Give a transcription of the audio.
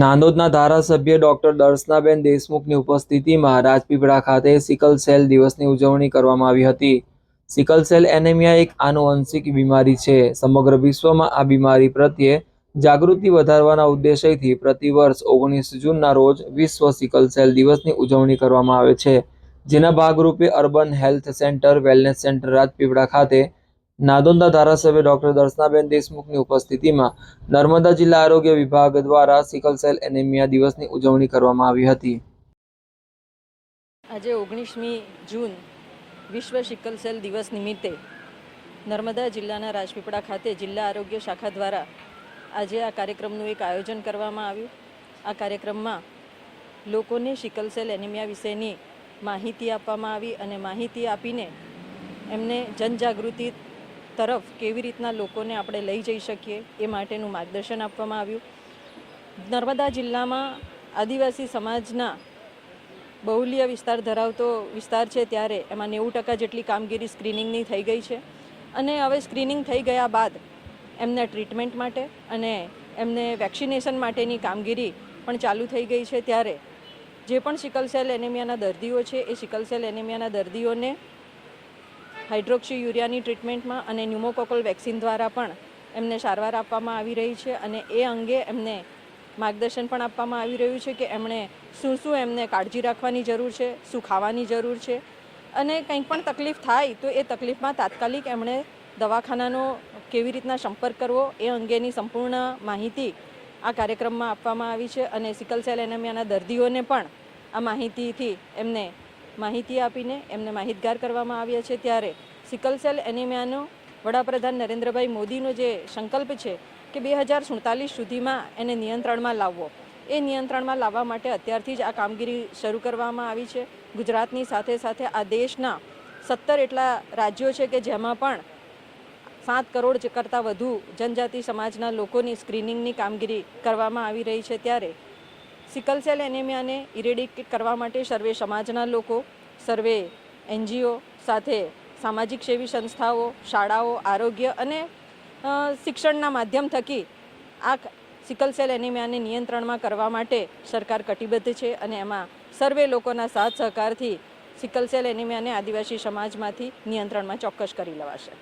નાંદોદના ધારાસભ્ય ડોક્ટર દર્શનાબેન દેશમુખની ઉપસ્થિતિમાં રાજપીપળા ખાતે સિકલ સેલ દિવસની ઉજવણી કરવામાં આવી હતી. સિકલ સેલ એનેમિયા એક આનુવંશિક બીમારી છે. સમગ્ર વિશ્વમાં આ બીમારી પ્રત્યે જાગૃતિ વધારવાના ઉદ્દેશ્યથી પ્રતિવર્ષ ઓગણીસ જૂનના રોજ વિશ્વ સિકલ સેલ દિવસની ઉજવણી કરવામાં આવે છે. જેના ભાગરૂપે urban health centre, wellness centre Rajpipla ખાતે નાદોદના ધારાસભ્ય ડોક્ટર દર્શનાબેન દેશમુખની ઉપસ્થિતિમાં નર્મદા જિલ્લા આરોગ્ય વિભાગ દ્વારા સિકલ સેલ એનેમિયા દિવસની ઉજવણી કરવામાં આવી હતી. આજે ઓગણીસમી જૂન વિશ્વ સિકલ સેલ દિવસ નિમિત્તે નર્મદા જિલ્લાના રાજપીપળા ખાતે જિલ્લા આરોગ્ય શાખા દ્વારા આજે આ કાર્યક્રમનું એક આયોજન કરવામાં આવ્યું. આ કાર્યક્રમમાં લોકોને સિકલ સેલ એનિમિયા વિશેની માહિતી આપવામાં આવી અને માહિતી આપીને એમને જનજાગૃતિ તરફ કેવી રીતના લોકોને આપણે લઈ જઈ શકીએ એ માટેનું માર્ગદર્શન આપવામાં આવ્યું. નર્મદા જિલ્લામાં આદિવાસી સમાજના બહુલીય વિસ્તાર ધરાવતો વિસ્તાર છે ત્યારે એમાં નેવું ટકા જેટલી કામગીરી સ્ક્રીનિંગની થઈ ગઈ છે. અને હવે સ્ક્રીનિંગ થઈ ગયા બાદ એમને ટ્રીટમેન્ટ માટે અને એમને વેક્સિનેશન માટેની કામગીરી પણ ચાલુ થઈ ગઈ છે. ત્યારે જે પણ સિકલ સેલ એનેમિયાના દર્દીઓ છે, એ સિકલ સેલ એનેમિયાના દર્દીઓને હાઇડ્રોક્સી યુરિયાની ટ્રીટમેન્ટમાં અને ન્યુમોકોકલ વેક્સિન દ્વારા પણ એમને સારવાર આપવામાં આવી રહી છે અને એ અંગે એમને માર્ગદર્શન પણ આપવામાં આવી રહ્યું છે કે એમણે શું શું એમને કાળજી રાખવાની જરૂર છે, શું ખાવાની જરૂર છે. અને કંઈ પણ તકલીફ થાય તો એ તકલીફમાં તાત્કાલિક એમણે દવાખાનાનો કેવી રીતના સંપર્ક કરવો એ અંગેની સંપૂર્ણ માહિતી આ કાર્યક્રમમાં આપવામાં આવી છે અને સિકલ સેલ એનેમિયાના દર્દીઓને પણ આ માહિતીથી એમને માહિતી આપીને એમને માહિતગાર કરવામાં આવ્યા છે. ત્યારે સિકલ સેલ એનિમિયાનો વડાપ્રધાન નરેન્દ્રભાઈ મોદીનો જે સંકલ્પ છે કે બે હજાર સુડતાલીસ સુધીમાં એને નિયંત્રણમાં લાવવો. એ નિયંત્રણમાં લાવવા માટે અત્યારથી જ આ કામગીરી શરૂ કરવામાં આવી છે. ગુજરાતની સાથે સાથે આ દેશના સત્તર એટલા રાજ્યો છે કે જેમાં પણ સાત કરોડ કરતાં વધુ જનજાતિ સમાજના લોકોની સ્ક્રીનિંગની કામગીરી કરવામાં આવી રહી છે. ત્યારે સિકલ સેલ એનેમિયાને ઇરેડિકેટ કરવા માટે સર્વે સમાજના લોકો, સર્વે એનજીઓ સાથે સામાજિક સેવી સંસ્થાઓ, શાળાઓ, આરોગ્ય અને શિક્ષણના માધ્યમ થકી આ સિકલ સેલ એનિમિયાને નિયંત્રણમાં કરવા માટે સરકાર કટિબદ્ધ છે અને એમાં સર્વે લોકોના સાથ સહકારથી સિકલ સેલ એનિમિયાને આદિવાસી સમાજમાંથી નિયંત્રણમાં ચોક્કસ કરી લેવાશે.